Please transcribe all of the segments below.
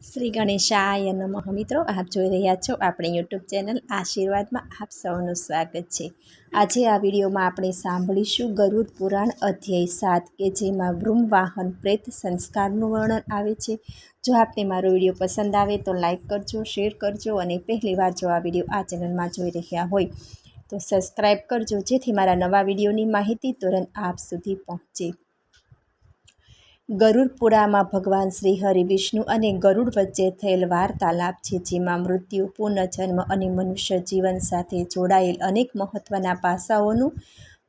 શ્રી ગણેશાય નમઃ. મિત્રો, આપ જોઈ રહ્યા છો આપણી યુટ્યુબ ચેનલ આશીર્વાદમાં આપ સૌનું સ્વાગત છે. આજે આ વિડીયોમાં આપણે સાંભળીશું ગરુડ પુરાણ અધ્યાય સાત, કે જેમાં વૃમવાહન પ્રેત સંસ્કારનું વર્ણન આવે છે. જો આપને મારો વીડિયો પસંદ આવે તો લાઇક કરજો, શેર કરજો અને પહેલીવાર જો આ વીડિયો આ ચેનલમાં જોઈ રહ્યા હોય તો સબસ્ક્રાઈબ કરજો, જેથી મારા નવા વિડીયોની માહિતી તુરંત આપ સુધી પહોંચે. ગરુડપુરામાં ભગવાન શ્રી હરિ વિષ્ણુ અને ગરુડ વચ્ચે થયેલ વાર્તાલાપ છે, જેમાં મૃત્યુ પુનર્જન્મ અને મનુષ્ય જીવન સાથે જોડાયેલ અનેક મહત્ત્વના પાસાઓનું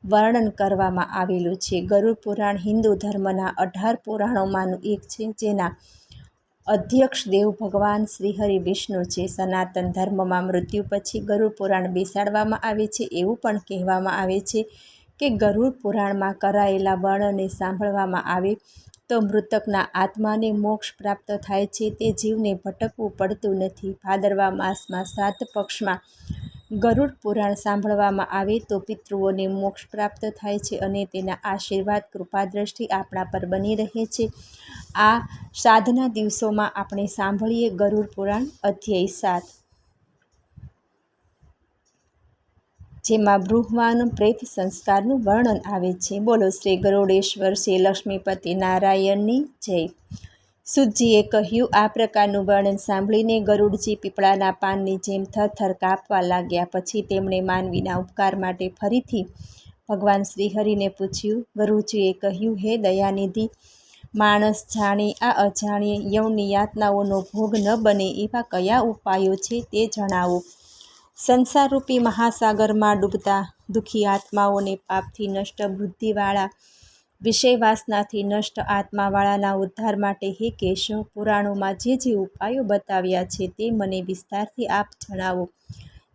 વર્ણન કરવામાં આવેલું છે. ગરુડ પુરાણ હિન્દુ ધર્મના અઢાર પુરાણોમાંનું એક છે, જેના અધ્યક્ષ દેવ ભગવાન શ્રી હરિ વિષ્ણુ છે. સનાતન ધર્મમાં મૃત્યુ પછી ગરુડ પુરાણ બેસાડવામાં આવે છે. એવું પણ કહેવામાં આવે છે કે ગરુડ પુરાણમાં કરાયેલા વર્ણને સાંભળવામાં આવે તો મૃતકના આત્માને મોક્ષ પ્રાપ્ત થાય છે તે જીવને ભટકવું પડતું નથી. ભાદરવા માસમાં સાત પક્ષમાં ગરુડ પુરાણ સાંભળવામાં આવે તો પિતૃઓને મોક્ષ પ્રાપ્ત થાય છે અને તેના આશીર્વાદ કૃપાદ્રષ્ટિ આપણા પર બની રહે છે. આ સાધના દિવસોમાં આપણે સાંભળીએ ગરુડ પુરાણ અધ્યાય સાત. જેમાં બૃહવાન પ્રેત સંસ્કારનું વર્ણન આવે છે. બોલો, શ્રી ગરુડેશ્વર, શ્રી લક્ષ્મીપતિ નારાયણની જય. સુજીએ કહ્યું, આ પ્રકારનું વર્ણન સાંભળીને ગરુડજી પીપળાના પાનની જેમ થરથર કાપવા લાગ્યા. પછી તેમણે માનવીના ઉપકાર માટે ફરીથી ભગવાન શ્રીહરિને પૂછ્યું. ગરુજીએ કહ્યું, હે દયાનિધિ, માણસ જાણે આ અજાણીએ યૌની યાતનાઓનો ભોગ ન બને એવા કયા ઉપાયો છે તે જણાવો. સંસારરૂપી મહાસાગરમાં ડૂબતા દુઃખી આત્માઓને પાપથી નષ્ટ, બુદ્ધિવાળા, વિષયવાસનાથી નષ્ટ આત્માવાળાના ઉદ્ધાર માટે હે કેશવ, પુરાણોમાં જે જે ઉપાયો બતાવ્યા છે તે મને વિસ્તારથી આપ જણાવો.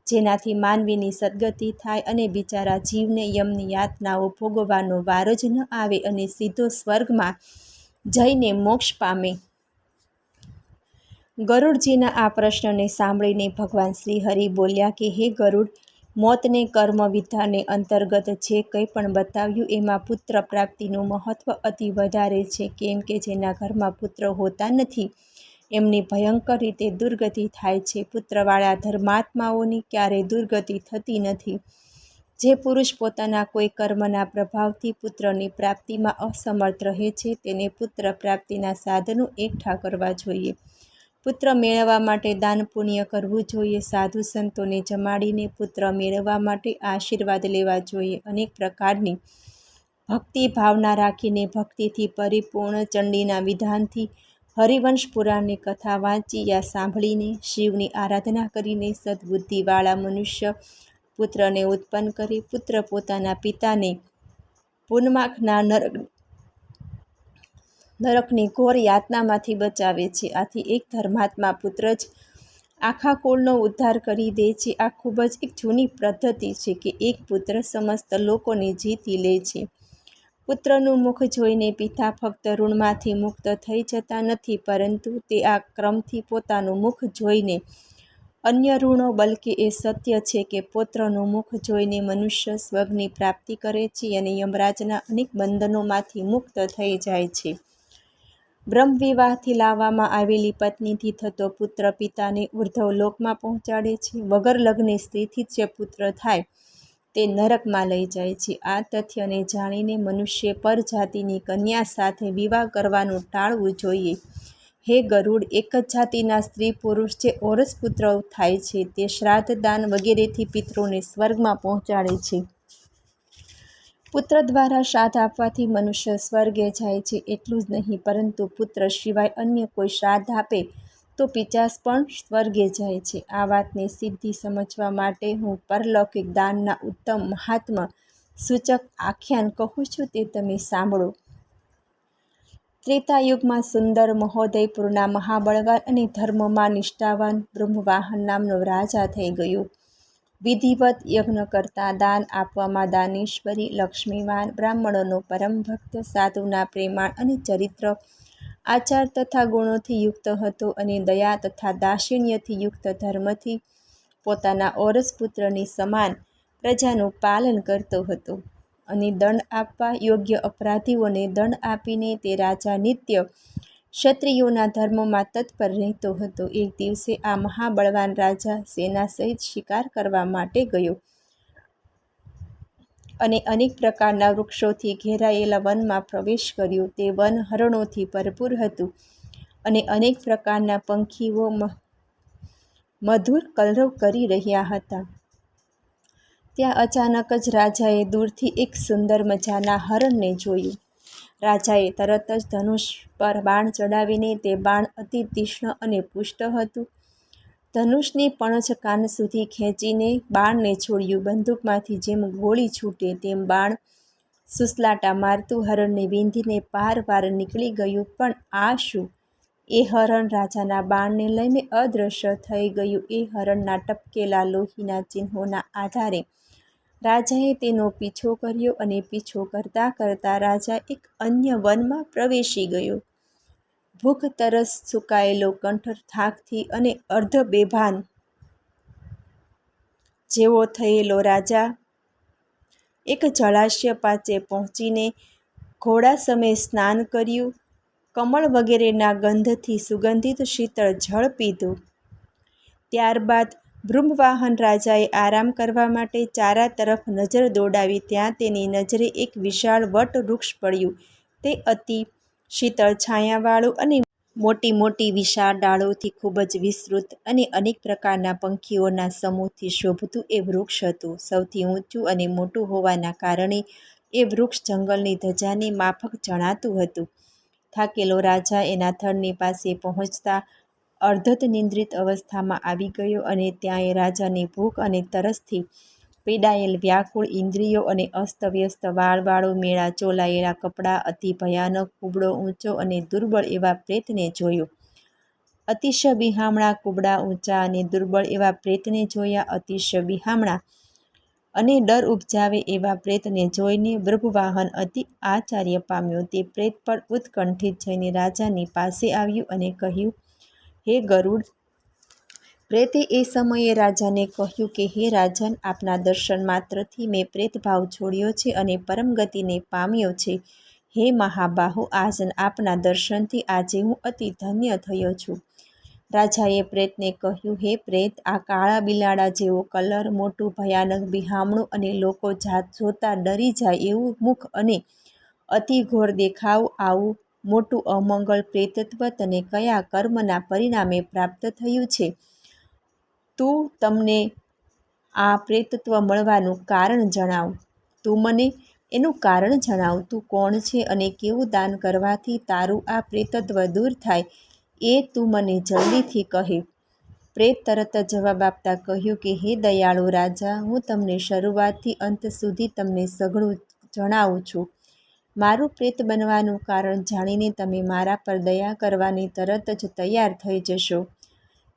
જેનાથી માનવીની સદગતિ થાય અને બિચારા જીવને યમની યાતનાઓ ભોગવવાનો વાર જ ન આવે અને સીધો સ્વર્ગમાં જઈને મોક્ષ પામે. ગરુડજીના આ પ્રશ્નને સાંભળીને ભગવાન શ્રી હરિ બોલ્યા કે, હે ગરુડ, મોતને કર્મ વિધાને અંતર્ગત જે કંઈ પણ બતાવ્યું, એમાં પુત્ર પ્રાપ્તિનું મહત્ત્વ અતિ વધારે છે. કેમ કે જેના ઘરમાં પુત્ર હોતા નથી, એમની ભયંકર રીતે દુર્ગતિ થાય છે. પુત્રવાળા ધર્માત્માઓની ક્યારેય દુર્ગતિ થતી નથી. જે પુરુષ પોતાના કોઈ કર્મના પ્રભાવથી પુત્રની પ્રાપ્તિમાં અસમર્થ રહે છે, તેને પુત્ર પ્રાપ્તિના સાધનો એકઠા કરવા જોઈએ. પુત્ર મેળવવા માટે દાન પુણ્ય કરવું જોઈએ. સાધુ સંતોને જમાડીને પુત્ર મેળવવા માટે આશીર્વાદ લેવા જોઈએ. અનેક પ્રકારની ભક્તિ ભાવના રાખીને ભક્તિથી પરિપૂર્ણ ચંડીના વિધાનથી હરિવંશ પુરાણની કથા વાંચી યા સાંભળીને શિવની આરાધના કરીને સદબુદ્ધિવાળા મનુષ્ય પુત્રને ઉત્પન્ન કરી પુત્ર પોતાના પિતાને પૂનમાખના નરક નરકની ઘોર યાતનામાંથી બચાવે છે. આથી એક ધર્માત્મા પુત્ર જ આખા કુળનો ઉદ્ધાર કરી દે છે. આ ખૂબ જ એક જૂની પદ્ધતિ છે કે એક પુત્ર સમસ્ત લોકોને જીતી લે છે. પુત્રનું મુખ જોઈને પિતા ફક્ત ઋણમાંથી મુક્ત થઈ જતા નથી, પરંતુ તે આ ક્રમથી પોતાનું મુખ જોઈને અન્ય ઋણો, બલકે એ સત્ય છે કે પુત્રનું મુખ જોઈને મનુષ્ય સ્વર્ગની પ્રાપ્તિ કરે છે અને યમરાજના અનેક બંધનોમાંથી મુક્ત થઈ જાય છે. બ્રહ્મવિવાહથી લાવવામાં આવેલી પત્નીથી થતો પુત્ર પિતાને ઉર્ધ્વ લોકમાં પહોંચાડે છે. વગર લગ્ને સ્ત્રીથી જે પુત્ર થાય તે નરકમાં લઈ જાય છે. આ તથ્યને જાણીને મનુષ્ય પરજાતિની કન્યા સાથે વિવાહ કરવાનું ટાળવું જોઈએ. હે ગરુડ, એક જ જાતિના સ્ત્રી પુરુષ જે ઓરસ પુત્ર થાય છે તે શ્રાદ્ધ દાન વગેરેથી પિતૃને સ્વર્ગમાં પહોંચાડે છે. પુત્ર દ્વારા શ્રાદ્ધ આપવાથી મનુષ્ય સ્વર્ગે જાય છે એટલું જ નહીં, પરંતુ પુત્ર સિવાય અન્ય કોઈ શ્રાદ્ધ આપે તો પિચાસ પણ સ્વર્ગે જાય છે. આ વાતને સિદ્ધિ સમજવા માટે હું પરલૌકિક દાનના ઉત્તમ મહાત્મ સૂચક આખ્યાન કહું છું તે તમે સાંભળો. ત્રેતાયુગમાં સુંદર મહોદયપુરના મહાબળવાન અને ધર્મમાં નિષ્ઠાવાન બ્રહ્મવાહન નામનો રાજા થઈ ગયો. વિધિવત યજ્ઞ કરતા દાન આપવામાં દાનેશ્વરી, લક્ષ્મીવાન, બ્રાહ્મણોનો પરમ ભક્ત, સાધુના પ્રેમાણ અને ચરિત્ર, આચાર તથા ગુણોથી યુક્ત હતો અને દયા તથા દાક્ષિણ્યથી યુક્ત ધર્મથી પોતાના ઓરસ પુત્રની સમાન પ્રજાનું પાલન કરતો હતો અને દંડ આપવા યોગ્ય અપરાધીઓને દંડ આપીને તે રાજા નિત્ય ક્ષત્રિયોના ધર્મમાં તત્પર રહેતો હતો. એક દિવસે આ મહાબળવાન રાજા સેના સહિત શિકાર કરવા માટે ગયો અને અનેક પ્રકારના વૃક્ષોથી ઘેરાયેલા વનમાં પ્રવેશ કર્યો. તે વન હરણોથી ભરપૂર હતું અને અનેક પ્રકારના પંખીઓ મધુર કલરવ કરી રહ્યા હતા. ત્યાં અચાનક જ રાજાએ દૂરથી એક સુંદર મજાના હરણને જોયું. રાજાએ તરત જ ધનુષ પર બાણ ચડાવીને તે બાણ અતિ તીક્ષ્ણ અને પુષ્ટ હતું. ધનુષની પણછ કાન સુધી ખેંચીને બાણને છોડ્યું. બંદૂકમાંથી જેમ ગોળી છૂટે તેમ બાણ સુસલાટા મારતું હરણને વીંધીને પાર પાર નીકળી ગયું. પણ આ શું? એ હરણ રાજાના બાણને લઈને અદૃશ્ય થઈ ગયું. એ હરણના ટપકેલા લોહીના ચિહ્નોના આધારે રાજાએ તેનો પીછો કર્યો અને પીછો કરતાં કરતાં રાજા એક અન્ય વનમાં પ્રવેશી ગયો. ભૂખ તરસ સુકાયેલો કંઠ થાકથી અને અર્ધ બેભાન જેવો થયેલો રાજા એક જળાશય પાસે પહોંચીને ઘોડા સમયે સ્નાન કર્યું. કમળ વગેરેના ગંધથી સુગંધિત શીતળ જળ પીધું. ત્યારબાદ બૃંહવાહન રાજાએ આરામ કરવા માટે ચારા તરફ નજર દોડાવી ત્યાં તેની નજરે એક વિશાળ વટવૃક્ષ પડ્યું. તે અતિ શીતળ છાયાવાળું અને મોટી મોટી વિશાળ ડાળોથી ખૂબ જ વિસ્તૃત અને અનેક પ્રકારના પંખીઓના સમૂહથી શોભતું એ વૃક્ષ હતું. સૌથી ઊંચું અને મોટું હોવાના કારણે એ વૃક્ષ જંગલની ધજાની માફક જણાતું હતું. થાકેલો રાજા એના થડની પાસે પહોંચતા અર્ધનિદ્રિત અવસ્થામાં આવી ગયો અને ત્યાં એ રાજાની ભૂખ અને તરસથી પીડાયેલ વ્યાકુળ ઇન્દ્રિયો અને અસ્તવ્યસ્ત વાળવાળો મેળા ચોલાયેલા કપડાં અતિ ભયાનક, કુબડો ઊંચો અને દુર્બળ એવા પ્રેતને જોયો. અતિશય બિહામણા, કુબડા ઊંચા અને દુર્બળ એવા પ્રેતને જોયા. અતિશય બિહામણા અને ડર ઉપજાવે એવા પ્રેતને જોઈને વૃભવાહન અતિ આચાર્ય પામ્યો. તે પ્રેત પર ઉત્કંઠિત જઈને રાજાની પાસે આવ્યું અને કહ્યું હે ગરુડ. પ્રેતે એ સમયે રાજાને કહ્યું કે, હે રાજન, આપના દર્શન માત્રથી મેં પ્રેતભાવ છોડ્યો છે અને પરમગતિને પામ્યો છે. હે મહાબાહુ, આજ આપના દર્શનથી આજે હું અતિ ધન્ય થયો છું. રાજાએ પ્રેતને કહ્યું, હે પ્રેત, આ કાળા બિલાડા જેવો કલર, મોટું ભયાનક બિહામણું અને લોકો જાત જોતા ડરી જાય એવું મુખ અને અતિ ઘોર દેખાવ આવું મોટું અમંગળ પ્રેતત્વ તને કયા કર્મના પરિણામે પ્રાપ્ત થયું છે? તું તમને આ પ્રેતત્વ મળવાનું કારણ જણાવ. તું મને એનું કારણ જણાવ. તું કોણ છે અને કેવું દાન કરવાથી તારું આ પ્રેતત્વ દૂર થાય એ તું મને જલ્દીથી કહે. પ્રેત તરત જવાબ આપતા કહ્યું કે, હે દયાળુ રાજા, હું તમને શરૂઆતથી અંત સુધી તમને સઘળું જણાવું છું. મારું પ્રેત બનવાનું કારણ જાણીને તમે મારા પર દયા કરવાની તરત જ તૈયાર થઈ જશો.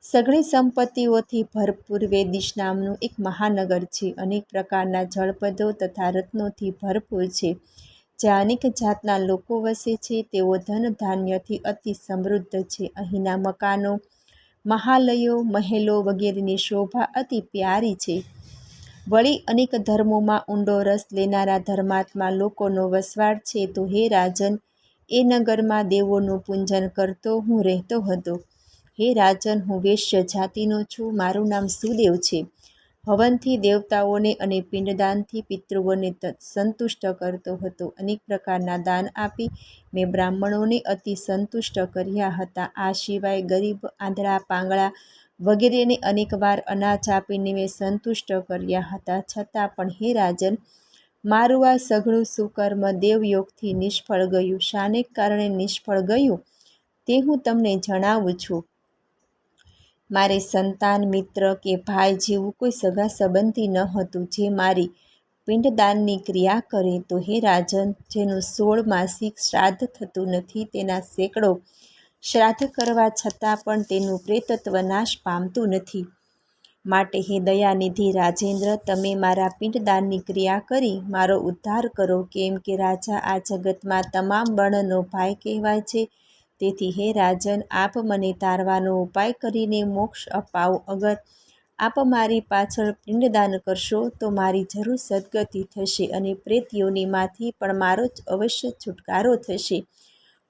સઘળી સંપત્તિઓથી ભરપૂર વેદિશ નામનું એક મહાનગર છે. અનેક પ્રકારના જળપદો તથા રત્નોથી ભરપૂર છે. જ્યાં અનેક જાતના લોકો વસે છે. તેઓ ધન ધાન્યથી અતિ સમૃદ્ધ છે. અહીંના મકાનો, મહાલયો, મહેલો વગેરેની શોભા અતિ પ્યારી છે. વળી અનેક ધર્મોમાં ઊંડો રસ લેનારા ધર્માત્મા લોકોનો વસવાટ છે તો હે રાજન, એ નગરમાં દેવોનું પૂજન કરતો હું રહેતો હતો. હે રાજન, હું વૈશ્ય જાતિનો છું, મારું નામ સુદેવ છે. હવનથી દેવતાઓને અને પિંડદાનથી પિતૃઓને સંતુષ્ટ કરતો હતો. અનેક પ્રકારના દાન આપી મેં બ્રાહ્મણોને અતિ સંતુષ્ટ કર્યા હતા. આ સિવાય ગરીબ, આંધળા, પાંગળા વગેરેને અનેકવાર અનાજ આપીને મેં સંતુષ્ટ કર્યા હતા. છતાં પણ હે રાજન, મારું આ સઘળું સુકર્મ દેવયોગથી નિષ્ફળ ગયું. શાને કારણે નિષ્ફળ ગયું તે હું તમને જણાવું છું. મારે સંતાન, મિત્ર કે ભાઈ જેવું કોઈ સગા સંબંધી ન હતું જે મારી પિંડદાનની ક્રિયા કરે. તો હે રાજન, જેનું સોળ માસિક શ્રાદ્ધ થતું નથી, તેના સેંકડો શ્રાદ્ધ કરવા છતાં પણ તેનું પ્રેતત્વ નાશ પામતું નથી. માટે હે દયાનિધિ રાજેન્દ્ર, તમે મારા પિંડદાનની ક્રિયા કરી મારો ઉદ્ધાર કરો. કેમ કે રાજા આ જગતમાં તમામ વર્ણનો ભાઈ કહેવાય છે. તેથી હે રાજન, આપ મને તારવાનો ઉપાય કરીને મોક્ષ અપાવો. અગર આપ મારી પાછળ પિંડદાન કરશો, તો મારી જરૂર સદગતિ થશે અને પ્રેત યોનિમાંથી પણ મારો જ અવશ્ય છુટકારો થશે.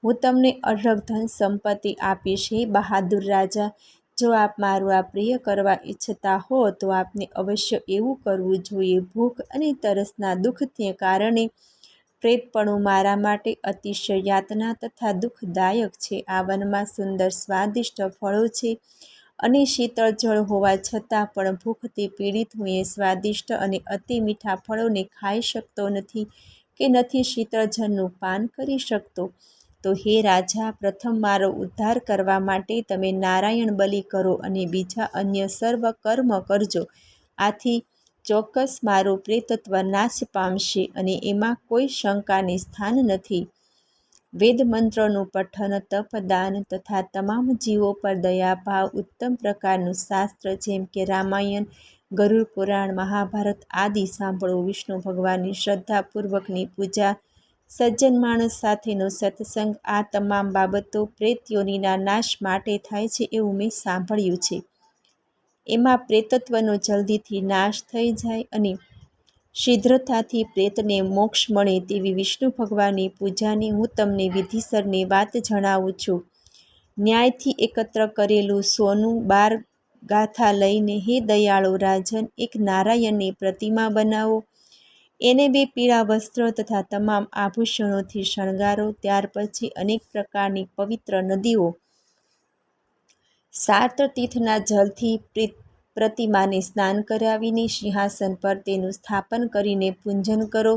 હું તમને અઢળક ધન સંપત્તિ આપીશ. હે બહાદુર રાજા, જો આપ મારું આ પ્રિય કરવા ઈચ્છતા હો, તો આપને અવશ્ય એવું કરવું જોઈએ. ભૂખ અને તરસના દુઃખને કારણે પ્રેતપણું મારા માટે અતિશય યાતના તથા દુઃખદાયક છે. આ વનમાં સુંદર સ્વાદિષ્ટ ફળો છે અને શીતળ જળ હોવા છતાં પણ ભૂખથી પીડિત હું એ સ્વાદિષ્ટ અને અતિ મીઠા ફળોને ખાઈ શકતો નથી કે નથી શીતળ જળનું પાન કરી શકતો. તો હે રાજા, પ્રથમ મારો ઉદ્ધાર કરવા માટે તમે નારાયણ બલિ કરો અને બીજા અન્ય સર્વ કર્મ કરજો. આથી ચોક્કસ મારું પ્રેતત્વ નાશ પામશે અને એમાં કોઈ શંકાને સ્થાન નથી. વેદ મંત્રનું પઠન, તપ, દાન તથા તમામ જીવો પર દયાભાવ ઉત્તમ પ્રકારનું શાસ્ત્ર જેમ કે રામાયણ, ગરુડ પુરાણ, મહાભારત આદિ સાંભળો. વિષ્ણુ ભગવાનની શ્રદ્ધાપૂર્વકની પૂજા સજ્જન માણસ સાથેનો સત્સંગ આ તમામ બાબતો પ્રેત યોનિના નાશ માટે થાય છે એવું મેં સાંભળ્યું છે. એમાં પ્રેતત્વનો જલ્દીથી નાશ થઈ જાય અને શીઘ્રતાથી પ્રેતને મોક્ષ મળે તેવી વિષ્ણુ ભગવાનની પૂજાની હું તમને વિધિસરની વાત જણાવું છું. ન્યાયથી એકત્ર કરેલું સોનું, બાર ગાથા લઈને, હે દયાળો રાજન, એક નારાયણની પ્રતિમા બનાવો એને બે પીળા વસ્ત્રો તથા તમામ આભૂષણોથી શણગારો, ત્યાર પછી અનેક પ્રકારની પવિત્ર નદીઓ. સાત તીર્થના જલથી પ્રતિમાને સ્નાન કરાવીને સિંહાસન પર તેનું સ્થાપન કરીને પૂજન કરો.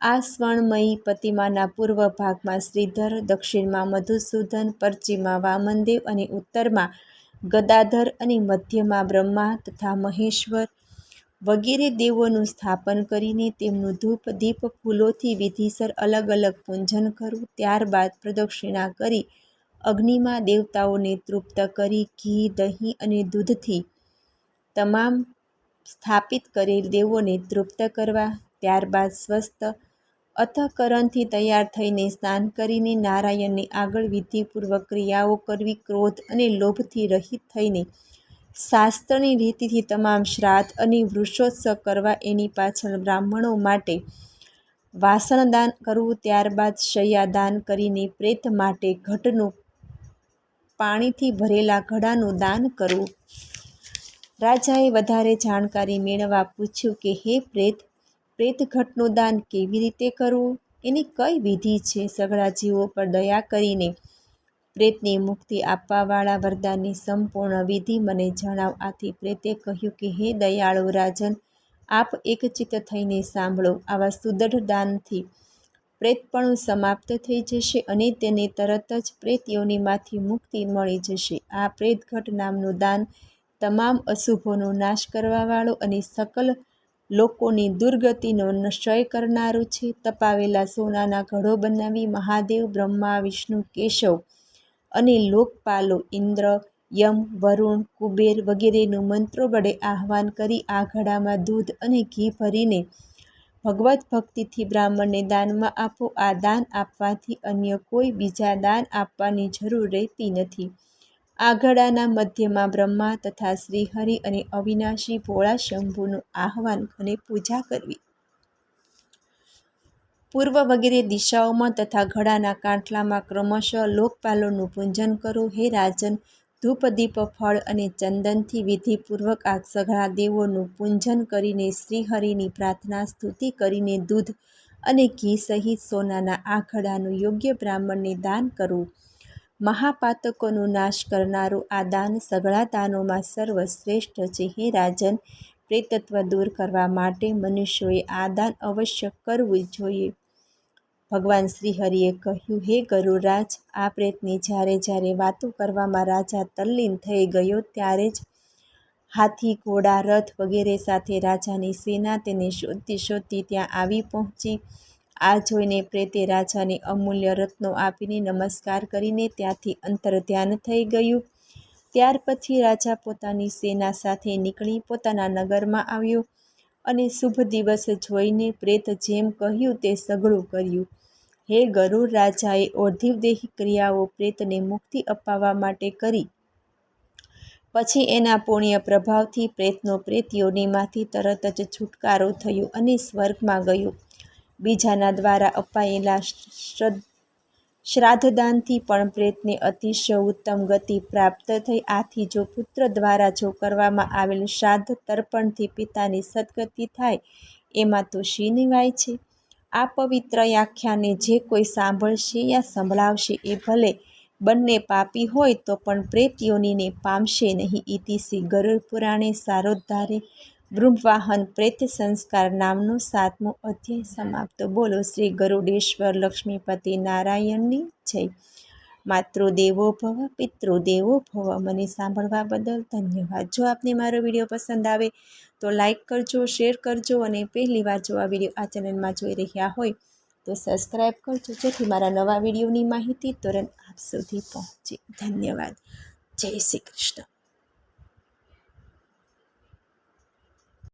આ સ્વર્ણમયી પ્રતિમાના પૂર્વ ભાગમાં શ્રીધર, દક્ષિણમાં મધુસૂદન, પશ્ચિમમાં વામનદેવ અને ઉત્તરમાં ગદાધર અને મધ્યમાં બ્રહ્મા તથા મહેશ્વર વગેરે દેવોનું સ્થાપન કરીને તેમનું ધૂપ, દીપ ફૂલોથી વિધિસર અલગ અલગ પૂજન કરવું, ત્યારબાદ પ્રદક્ષિણા કરી અગ્નિમાં દેવતાઓને તૃપ્ત કરી ઘી, દહીં અને દૂધથી તમામ સ્થાપિત કરેલ દેવોને તૃપ્ત કરવા, ત્યારબાદ સ્વસ્થ અથકરણથી તૈયાર થઈને સ્નાન કરીને નારાયણની આગળ વિધિપૂર્વક ક્રિયાઓ કરવી, ક્રોધ અને લોભથી રહિત થઈને શાસ્ત્રની રીતિથી તમામ શ્રાદ્ધ અને વૃક્ષોત્સવ કરવા એની પાછળ બ્રાહ્મણો માટે વાસણદાન કરવું, ત્યારબાદ શય્યાદાન કરીને પ્રેત માટે ઘટનું પાણીથી ભરેલા ઘડાનું દાન કરવું. રાજાએ વધારે જાણકારી મેળવવા પૂછ્યું કે, હે પ્રેત પ્રેતઘટનું દાન કેવી રીતે કરવું? એની કઈ વિધિ છે? સઘળા જીવો પર દયા કરીને પ્રેતની મુક્તિ આપવાવાળા વરદાનની સંપૂર્ણ વિધિ મને જણાવ. આથી પ્રેતે કહ્યું કે, હે દયાળુ રાજન, આપ એકચિત્ત થઈને સાંભળો. આવા સુદઢ દાનથી પ્રેતપણું સમાપ્ત થઈ જશે અને તેને તરત જ પ્રેત યોનિમાંથી મુક્તિ મળી જશે. આ પ્રેતઘટ નામનું દાન તમામ અશુભોનો નાશ કરવાવાળો અને સકલ લોકોની દુર્ગતિનો નશય કરનારું છે. તપાવેલા સોનાના ઘડો બનાવી મહાદેવ, બ્રહ્મા, વિષ્ણુ, કેશવ અને લોકપાલો ઇન્દ્ર, યમ, વરુણ, કુબેર વગેરેનું મંત્રો વડે આહ્વાન કરી આ ઘડામાં દૂધ અને ઘી ભરીને ભગવત ભક્તિથી બ્રાહ્મણને દાનમાં આપો. આ દાન આપવાથી અન્ય કોઈ બીજા દાન આપવાની જરૂર રહેતી નથી. આ ઘડાના મધ્યમાં બ્રહ્મા તથા શ્રીહરિ અને અવિનાશી ભોળા શંભુનું આહ્વાન અને પૂજા કરવી. પૂર્વ વગેરે દિશાઓમાં તથા ઘડાના કાંઠલામાં ક્રમશઃ લોકપાલોનું પૂજન કરો. હે રાજન, ધૂપ, દીપ, ફળ અને ચંદનથી વિધિપૂર્વક આ સઘળા દેવોનું પૂજન કરીને શ્રીહરિની પ્રાર્થના સ્તુતિ કરીને દૂધ અને ઘી સહિત સોનાના આ ઘડાનું યોગ્ય બ્રાહ્મણને દાન કરવું મહાપાતકોનો નાશ કરનારું આ દાન સઘળા દાનોમાં સર્વશ્રેષ્ઠ છે. હે રાજન પ્રેતત્વ દૂર કરવા માટે મનુષ્યોએ આ દાન અવશ્ય કરવું જોઈએ. ભગવાન શ્રીહરિએ કહ્યું, હે ગરુરાજ આ પ્રેતની જ્યારે જ્યારે વાતો કરવામાં રાજા તલ્લીન થઈ ગયો ત્યારે જ હાથી, ઘોડા, રથ વગેરે સાથે રાજાની સેના તેને શોધતી શોધતી ત્યાં આવી પહોંચી. આ જોઈને પ્રેતે રાજાને અમૂલ્ય રત્નો આપીને નમસ્કાર કરીને ત્યાંથી અંતર ધ્યાન થઈ ગયું. ત્યાર પછી રાજા પોતાની સેના સાથે નીકળી પોતાના નગરમાં આવ્યો અને શુભ દિવસ જોઈને પ્રેત જેમ કહ્યું તે સઘળું કર્યું. હે ગરુડ રાજાએ ઔર્ધિવદેહી ક્રિયાઓ પ્રેતને મુક્તિ અપાવવા માટે કરી. પછી એના પુણ્ય પ્રભાવથી પ્રેતનો પ્રેત યોનિમાંથી તરત જ છુટકારો થયો અને સ્વર્ગમાં ગયો. બીજાના દ્વારા અપાયેલા શ્રાદ્ધદાનથી પણ પ્રેતને અતિશય ઉત્તમ ગતિ પ્રાપ્ત થઈ. આથી જો પુત્ર દ્વારા જો કરવામાં આવેલ શ્રાદ્ધ તર્પણથી પિતાની સદગતિ થાય, એમાં તો શી નિવાય છે? આ પવિત્ર આખ્યાને જે કોઈ સાંભળશે યા સંભળાવશે એ ભલે બંને પાપી હોય તો પણ પ્રેત યોનીને પામશે નહીં. ઇતિશ્રી ગરુડ પુરાણે સારોદ્ધારે બૃહ્મવાહન પ્રેત સંસ્કાર નામનો સાતમો અધ્યાય સમાપ્ત. બોલો, શ્રી ગરુડેશ્વર લક્ષ્મીપતિ નારાયણની જય. માતૃદેવો ભવ પિતૃદેવો ભવ. મને સાંભળવા બદલ ધન્યવાદ. જો આપને મારો વીડિયો પસંદ આવે તો લાઇક કરજો, શેર કરજો અને પહેલી વાર જો આ વીડિયો આ ચેનલમાં જોઈ રહ્યા હોય તો સબસ્ક્રાઈબ કરજો, જેથી મારા નવા વિડીયોની માહિતી તુરંત આપ સુધી પહોંચે. ધન્યવાદ. જય શ્રી કૃષ્ણ.